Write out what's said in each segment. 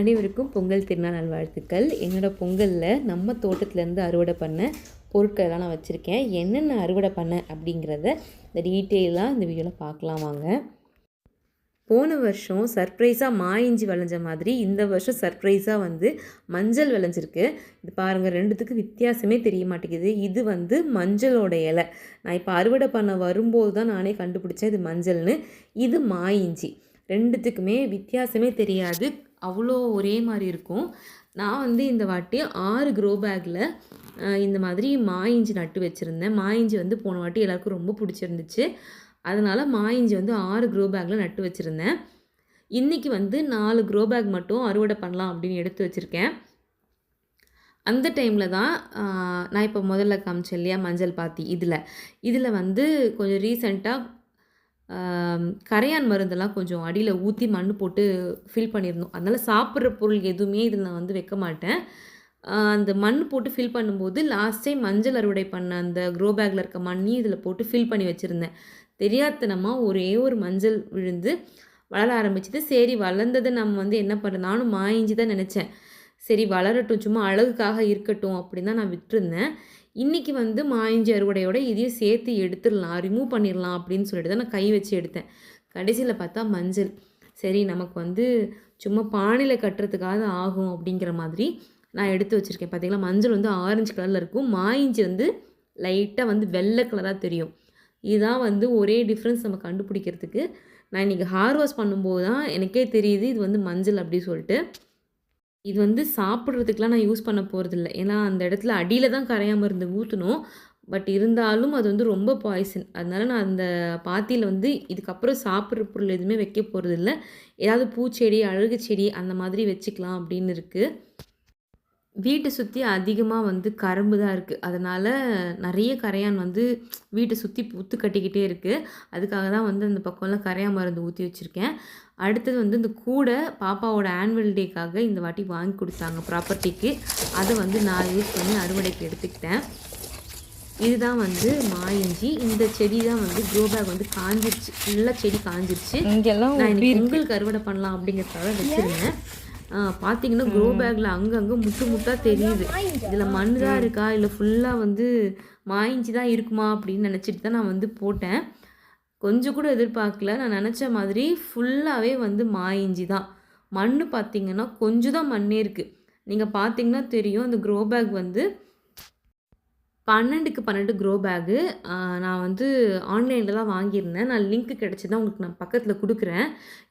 அனைவருக்கும் பொங்கல் திருநாள் நல்வாழ்த்துக்கள். என்னோடய பொங்கலில் நம்ம தோட்டத்துலேருந்து அறுவடை பண்ண பொருட்கள்லாம் நான் வச்சுருக்கேன். என்னென்ன அறுவடை பண்ணேன் அப்படிங்கிறத இந்த டீட்டெயிலாக இந்த வீடியோவில் பார்க்கலாம் வாங்க. போன வருஷம் சர்ப்ரைஸாக மா இஞ்சி விளைஞ்ச மாதிரி இந்த வருஷம் சர்ப்ரைஸாக வந்து மஞ்சள் விளைஞ்சிருக்கு. இது பாருங்கள் ரெண்டுத்துக்கு வித்தியாசமே தெரிய மாட்டேங்குது. இது வந்து மஞ்சளோட இலை. நான் இப்போ அறுவடை பண்ண வரும்போது தான் நானே கண்டுபிடிச்சேன் இது மஞ்சள்னு. இது மா இஞ்சி ரெண்டுத்துக்குமே வித்தியாசமே தெரியாது. அவ்வளோ ஒரே மாதிரி இருக்கும். நான் வந்து இந்த வாட்டி ஆறு க்ரோ பேக்கில் இந்த மாதிரி மா இஞ்சி நட்டு வச்சுருந்தேன். மா இஞ்சி வந்து போன வாட்டி எல்லாருக்கும் ரொம்ப பிடிச்சிருந்துச்சு. அதனால் மா இஞ்சி வந்து ஆறு க்ரோ பேக்கில் நட்டு வச்சுருந்தேன். இன்றைக்கி வந்து நாலு க்ரோ பேக் மட்டும் அறுவடை பண்ணலாம் அப்படின்னு எடுத்து வச்சுருக்கேன். அந்த டைமில் தான் நான் இப்போ முதல்ல காமிச்சேன் இல்லையா மஞ்சள் பாத்தி இதில். இதில் வந்து கொஞ்சம் ரீசெண்டாக கரையான் மருந்தெல்லாம் கொஞ்சம் அடியில் ஊற்றி மண் போட்டு ஃபில் பண்ணியிருந்தோம் அதனால் சாப்பிட்ற பொருள் எதுவுமே இதில் நான் வந்து வைக்க மாட்டேன். அந்த மண் போட்டு ஃபில் பண்ணும்போது லாஸ்ட் டைம் மஞ்சள் அறுவடை பண்ண அந்த க்ரோ பேக்கில் இருக்க மண்ணையும் இதில் போட்டு ஃபில் பண்ணி வச்சுருந்தேன். தெரியாதனமாக ஒரே ஒரு மஞ்சள் விழுந்து வளர ஆரம்பிச்சது. சரி வளர்ந்ததை நம்ம வந்து என்ன பண்ணுறது நானும் மாயிஞ்சி தான் நினச்சேன். சரி வளரட்டும் சும்மா அழகுக்காக இருக்கட்டும் அப்படின்னு தான் நான் விட்டுருந்தேன். இன்றைக்கி வந்து மாயிஞ்சி அறுவடையோட இதையும் சேர்த்து எடுத்துடலாம் ரிமூவ் பண்ணிடலாம் அப்படின்னு சொல்லிட்டு தான் நான் கை வச்சு எடுத்தேன். கடைசியில் பார்த்தா மஞ்சள். சரி நமக்கு வந்து சும்மா பானையில் கட்டுறதுக்காக ஆகும் அப்படிங்கிற மாதிரி நான் எடுத்து வச்சுருக்கேன். பார்த்தீங்களா மஞ்சள் வந்து ஆரஞ்சு கலரில் இருக்கும். மாயிஞ்சி வந்து லைட்டாக வந்து வெள்ளை கலராக தெரியும். இதுதான் வந்து ஒரே டிஃப்ரென்ஸ் நம்ம கண்டுபிடிக்கிறதுக்கு. நான் இன்றைக்கி ஹார் வாஷ் பண்ணும்போது தான் எனக்கே தெரியுது இது வந்து மஞ்சள் அப்படி சொல்லிட்டு. இது வந்து சாப்பிட்றதுக்கெலாம் நான் யூஸ் பண்ண போகிறதில்ல ஏன்னா அந்த இடத்துல அடியில் தான் கரையாமல் இருந்து ஊற்றணும் பட் இருந்தாலும் அது வந்து ரொம்ப பாய்சன் அதனால நான் அந்த பாத்தியில் வந்து இதுக்கப்புறம் சாப்பிட்ற பொருள் எதுவுமே வைக்க போகிறதில்ல ஏதாவது பூச்செடி அழகு செடி அந்த மாதிரி வச்சுக்கலாம் அப்படின்னு இருக்குது வீட்டை சுற்றி அதிகமாக வந்து கரும்பு தான் இருக்குது அதனால் நிறைய கரையான் வந்து வீட்டை சுற்றி புத்து கட்டிக்கிட்டே இருக்குது அதுக்காக தான் வந்து அந்த பக்கம்லாம் கரையான் மருந்து ஊற்றி வச்சுருக்கேன். அடுத்தது வந்து இந்த கூடை பாப்பாவோட ஆனுவல் டேக்காக இந்த வாட்டி வாங்கி கொடுத்தாங்க ப்ராப்பர்ட்டிக்கு அதை வந்து நான் யூஸ் பண்ணி அறுவடைக்கு எடுத்துக்கிட்டேன். இதுதான் வந்து மாயிஞ்சி. இந்த செடி தான் வந்து க்ரோ பேக் வந்து காஞ்சிருச்சு. ஃபுல்லாக செடி காஞ்சிருச்சு. நான் பொங்கலுக்கு அறுவடை பண்ணலாம் அப்படிங்கிறதுக்காக வச்சுருந்தேன். பார்த்தீங்கன்னா க்ரோ பேக்கில் அங்கங்கே முட்டு முட்டாக தெரியுது. இதில் மண் தான் இருக்கா? இல்லை ஃபுல்லாக வந்து மாயிஞ்சி தான் இருக்குமா அப்படின்னு நினச்சிட்டு தான் நான் வந்து போட்டேன். கொஞ்சம் கூட எதிர்பார்க்கல. நான் நினச்ச மாதிரி ஃபுல்லாகவே வந்து மாயிஞ்சி தான். மண் பார்த்தீங்கன்னா கொஞ்சம் தான் மண்ணே இருக்குது நீங்கள் பார்த்தீங்கன்னா தெரியும் அந்த க்ரோ பேக் வந்து பன்னெண்டுக்கு பன்னெண்டு க்ரோ பேகு நான் வந்து ஆன்லைனில் தான் வாங்கியிருந்தேன். நான் லிங்க் கிடச்சி உங்களுக்கு நான் பக்கத்தில் கொடுக்குறேன்.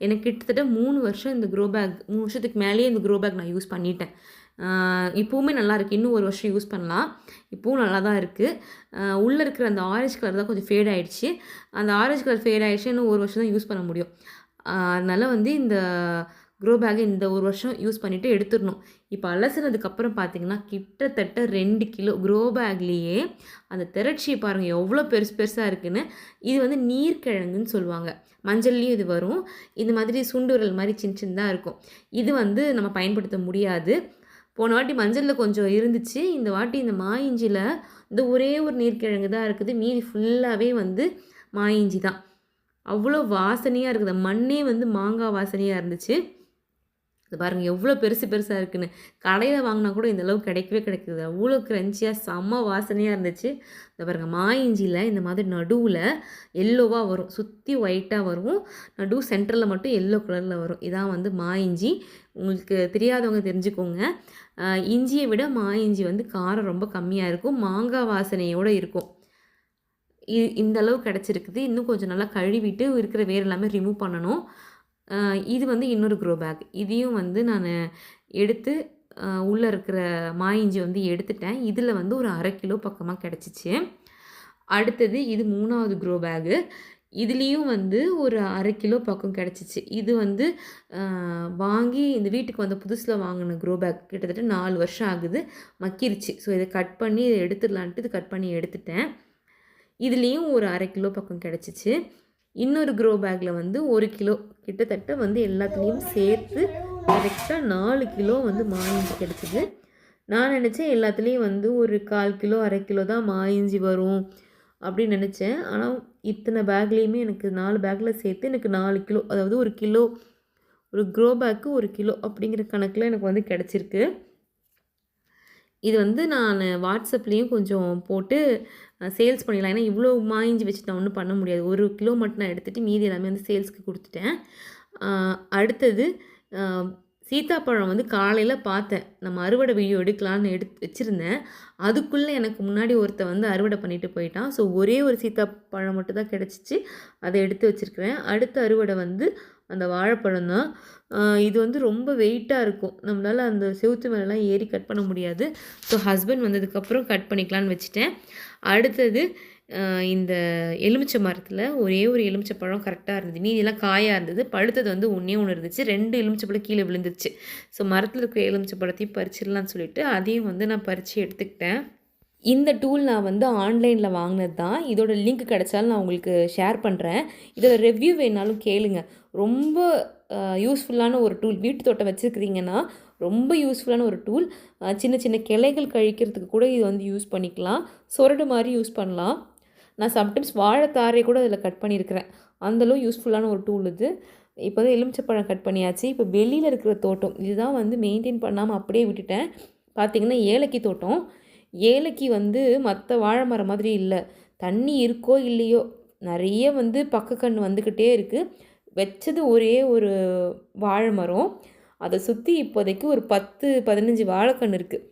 எனக்கு கிட்டத்தட்ட மூணு வருஷம் இந்த க்ரோ பேக் மூணு வருஷத்துக்கு மேலேயே இந்த க்ரோ பேக் நான் யூஸ் பண்ணிட்டேன். இப்போவுமே நல்லா இருக்குது இன்னும் ஒரு வருஷம் யூஸ் பண்ணலாம். இப்போவும் நல்லா தான் இருக்குது உள்ளே இருக்கிற அந்த ஆரஞ்சு கலர் தான் கொஞ்சம் ஃபேட் ஆகிடுச்சு அந்த ஆரஞ்சு கலர் ஃபேட் ஆகிடுச்சு இன்னும் ஒரு வருஷம் தான் யூஸ் பண்ண முடியும். அதனால் வந்து இந்த க்ரோ பேக்கை இந்த ஒரு வருஷம் யூஸ் பண்ணிவிட்டு எடுத்துடணும். இப்போ அலசினதுக்கப்புறம் பார்த்தீங்கன்னா கிட்டத்தட்ட ரெண்டு கிலோ க்ரோ பேக்லேயே அந்த திரட்சியை பாருங்கள் எவ்வளோ பெருசு பெருசாக இருக்குன்னு. இது வந்து நீர்க்கிழங்குன்னு சொல்லுவாங்க. மஞ்சள்லேயும் இது வரும். இந்த மாதிரி சுண்டுரல் மாதிரி சின்ன சின்னதாக இருக்கும். இது வந்து நம்ம பயன்படுத்த முடியாது. போன வாட்டி மஞ்சளில் கொஞ்சம் இருந்துச்சு. இந்த வாட்டி இந்த மாயிஞ்சியில் இந்த ஒரே ஒரு நீர்க்கிழங்கு தான் இருக்குது. மீதி ஃபுல்லாகவே வந்து மாயிஞ்சி தான். அவ்வளோ வாசனையாக இருக்குது. மண்ணே வந்து மாங்காய் வாசனையாக இருந்துச்சு. இது பாருங்கள் எவ்வளோ பெருசு பெருசாக இருக்குன்னு. கடையில் வாங்கினா கூட இந்த அளவுக்கு கிடைக்கவே கிடைக்குது. அவ்வளோ க்ரன்ச்சியாக செம்ம வாசனையாக இருந்துச்சு. இந்த பாருங்கள் மாயிஞ்சியில் இந்த மாதிரி நடுவில் எல்லோவாக வரும். சுற்றி ஒயிட்டாக வரும். நடு சென்டரில் மட்டும் எல்லோ கலரில் வரும். இதான் வந்து மாயிஞ்சி. உங்களுக்கு தெரியாதவங்க தெரிஞ்சுக்கோங்க. இஞ்சியை விட மாயிஞ்சி வந்து காரம் ரொம்ப கம்மியாக இருக்கும். மாங்காய் வாசனையோடு இருக்கும். இந்த அளவு கிடச்சிருக்குது. இன்னும் கொஞ்சம் நல்லா கழுவிட்டு இருக்கிற வேர் எல்லாமே ரிமூவ் பண்ணணும். இது வந்து இன்னொரு க்ரோ பேக் இதையும் வந்து நான் எடுத்து உள்ளே இருக்கிற மாயிஞ்சி வந்து எடுத்துட்டேன். இதில் வந்து ஒரு அரை கிலோ பக்கமாக கிடச்சிச்சு. அடுத்தது இது மூணாவது க்ரோ பேகு இதுலேயும் வந்து ஒரு அரை கிலோ பக்கம் கிடச்சிச்சு. இது வந்து வாங்கி இந்த வீட்டுக்கு வந்த புதுசில் வாங்கின க்ரோ பேக் கிட்டத்தட்ட நாலு வருஷம் ஆகுது. மக்கிருச்சு. ஸோ இதை கட் பண்ணி இதை எடுத்துடலான்ட்டு இது கட் பண்ணி எடுத்துட்டேன். இதுலேயும் ஒரு அரை கிலோ பக்கம் கிடச்சிச்சு. இன்னொரு க்ரோ பேக்கில் வந்து ஒரு கிலோ கிட்டத்தட்ட வந்து எல்லாத்துலேயும் சேர்த்து கரெக்டாக நாலு கிலோ வந்து மாயிஞ்சி கிடச்சிது நான் நினச்சேன் எல்லாத்துலேயும் வந்து ஒரு கால் கிலோ அரை கிலோ தான் மாயிஞ்சி வரும் அப்படின்னு நினச்சேன். ஆனால் இத்தனை பேக்லேயுமே எனக்கு நாலு பேக்கில் சேர்த்து எனக்கு நாலு கிலோ அதாவது ஒரு கிலோ ஒரு க்ரோ பேக்கு ஒரு கிலோ அப்படிங்கிற கணக்கில் எனக்கு வந்து கிடச்சிருக்கு. இது வந்து நான் வாட்ஸ்அப்லேயும் கொஞ்சம் போட்டு சேல்ஸ் பண்ணிடலாம். ஏன்னா இவ்வளோ மாய்ஞ்சி வச்சு நான் ஒன்றும் பண்ண முடியாது. ஒரு கிலோ மட்டும் நான் எடுத்துகிட்டு மீதி எல்லாமே வந்து சேல்ஸ்க்கு கொடுத்துட்டேன். அடுத்தது சீத்தாப்பழம் வந்து காலையில் பார்த்தேன். நம்ம அறுவடை வீடியோ எடுக்கலான்னு எடுத்து வச்சுருந்தேன். அதுக்குள்ளே எனக்கு முன்னாடி ஒருத்தன் வந்து அறுவடை பண்ணிட்டு போயிட்டான். ஸோ ஒரே ஒரு சீத்தாப்பழம் மட்டும் தான் கிடச்சிச்சு. அதை எடுத்து வச்சுருக்கிறேன். அடுத்த அறுவடை வந்து அந்த வாழைப்பழம் தான் இது வந்து ரொம்ப வெயிட்டாக இருக்கும். நம்மளால் அந்த செவுத்து மேலெலாம் ஏறி கட் பண்ண முடியாது. ஸோ ஹஸ்பண்ட் வந்ததுக்கப்புறம் கட் பண்ணிக்கலான்னு வச்சுட்டேன். அடுத்தது இந்த எலுமிச்சை மரத்தில் ஒரே ஒரு எலுமிச்சை பழம் கரெக்டாக இருந்தது. மீதியெல்லாம் காயாக இருந்தது. பழுத்தது வந்து ஒன்றே ஒன்று இருந்துச்சு. ரெண்டு எலுமிச்சை பழம் கீழே விழுந்துருச்சு. ஸோ மரத்தில் இருக்கிற எலுமிச்சை பழத்தையும் பறிச்சிடலாம்னு சொல்லிட்டு அதையும் வந்து நான் பறித்து எடுத்துக்கிட்டேன். இந்த டூல் நான் வந்து ஆன்லைனில் வாங்கினது தான். இதோட லிங்க் கிடைச்சாலும் நான் உங்களுக்கு ஷேர் பண்ணுறேன் இதோட ரிவ்யூ வேணாலும் கேளுங்கள் ரொம்ப யூஸ்ஃபுல்லான ஒரு டூல் வீட்டு தோட்டம் வச்சுருக்கிறீங்கன்னா ரொம்ப யூஸ்ஃபுல்லான ஒரு டூல் சின்ன சின்ன கிளைகள் கழிக்கிறதுக்கு கூட இது வந்து யூஸ் பண்ணிக்கலாம். சொரடு மாதிரி யூஸ் பண்ணலாம். நான் சம்டைம்ஸ் வாழைத்தாரை கூட அதில் கட் பண்ணியிருக்கிறேன் அந்தளவு யூஸ்ஃபுல்லான ஒரு டூல் இது. இப்போ வந்து எலுமிச்சப்பழம் கட் பண்ணியாச்சு. இப்போ வெளியில் இருக்கிற தோட்டம் இதுதான் வந்து மெயின்டைன் பண்ணாமல் அப்படியே விட்டுட்டேன். பார்த்திங்கன்னா ஏலக்கி தோட்டம். ஏலக்கி வந்து மற்ற வாழை மரம் மாதிரி இல்லை. தண்ணி இருக்கோ இல்லையோ நிறைய வந்து பக்கக்கன்று வந்துக்கிட்டே இருக்குது வச்சது ஒரே ஒரு வாழை மரம். அதை சுற்றி இப்போதைக்கு ஒரு பத்து பதினஞ்சு வாழைக்கன்று இருக்குது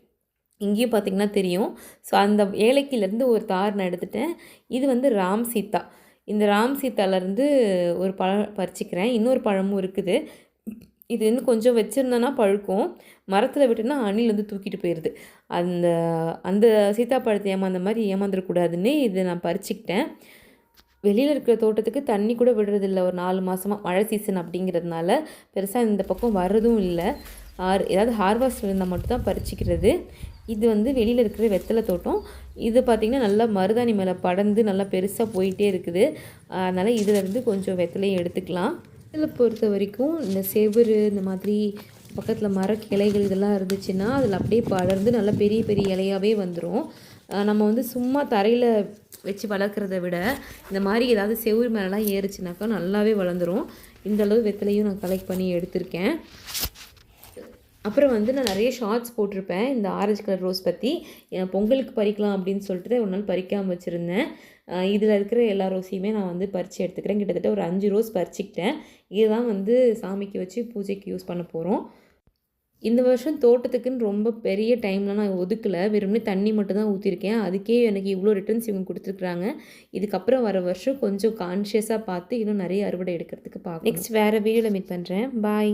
இங்கேயும் பார்த்தீங்கன்னா தெரியும். ஸோ அந்த ஏலக்கிலேருந்து ஒரு தார் நான் எடுத்துட்டேன். இது வந்து ராம் சீதா. இந்த ராம் சீத்தாலேருந்து ஒரு பழம் பறிச்சிக்கிறேன். இன்னொரு பழமும் இருக்குது. இது இன்னும் கொஞ்சம் வச்சுருந்தேன்னா பழுக்கும். மரத்தில் விட்டுனா அணில் வந்து தூக்கிட்டு போயிடுது அந்த அந்த சீத்தாப்பழத்தை ஏமாந்த மாதிரி ஏமாந்துடக்கூடாதுன்னு இதை நான் பறிச்சுக்கிட்டேன். வெளியில் இருக்கிற தோட்டத்துக்கு தண்ணி கூட விடுறதில்ல. ஒரு நாலு மாதமாக மழை சீசன் அப்படிங்கிறதுனால பெருசாக இந்த பக்கம் வர்றதும் இல்லை. ஆர் ஏதாவது ஹார்வெஸ்ட் இருந்தால் மட்டும்தான் பறிச்சிக்கிறது. இது வந்து வெளியில் இருக்கிற வெத்தலை தோட்டம். இது பார்த்திங்கன்னா நல்லா மருதாணி மேலே படர்ந்து நல்லா பெருசாக போயிட்டே இருக்குது. அதனால் இதிலேருந்து கொஞ்சம் வெத்தலையும் எடுத்துக்கலாம். இதில் பொறுத்த வரைக்கும் இந்த செவுரு இந்த மாதிரி பக்கத்தில் மர கிளைகள் இதெல்லாம் இருந்துச்சுன்னா அதில் அப்படியே படர்ந்து நல்லா பெரிய பெரிய இலையாகவே வந்துடும் நம்ம வந்து சும்மா தரையில் வச்சு வளர்க்குறத விட இந்த மாதிரி ஏதாவது செவுரு மேலாம் ஏறிச்சுனாக்கா நல்லாவே வளர்ந்துடும் இந்த அளவு வெத்தலையும் நான் கலெக்ட் பண்ணி எடுத்திருக்கேன். அப்புறம் வந்து நான் நிறைய ஷார்ட்ஸ் போட்டிருப்பேன். இந்த ஆரஞ்சு கலர் ரோஸ் பற்றி என் பொங்கலுக்கு பறிக்கலாம் அப்படின்னு சொல்லிட்டு ஒரு நாள் பறிக்காமல் வச்சுருந்தேன். இதில் இருக்கிற எல்லா ரோஸையுமே நான் வந்து பறித்து எடுத்துக்கிறேன். கிட்டத்தட்ட ஒரு அஞ்சு ரோஸ் பறிச்சிக்கிட்டேன். இதுதான் வந்து சாமிக்கு வச்சு பூஜைக்கு யூஸ் பண்ண போகிறோம் இந்த வருஷம் தோட்டத்துக்குன்னு ரொம்ப பெரிய டைம்லாம் நான் ஒதுக்கலை. வெறுமனே தண்ணி மட்டும் தான் ஊற்றிருக்கேன் அதுக்கே எனக்கு இவ்வளோ ரிட்டர்ன்ஸ் இவங்க கொடுத்துருக்குறாங்க. இதுக்கப்புறம் வர வருஷம் கொஞ்சம் கான்ஷியஸாக பார்த்து இன்னும் நிறைய அறுவடை எடுக்கிறதுக்கு பார்க்க நெக்ஸ்ட் வேறு வீடியோவில் மீட் பண்ணுறேன் பாய்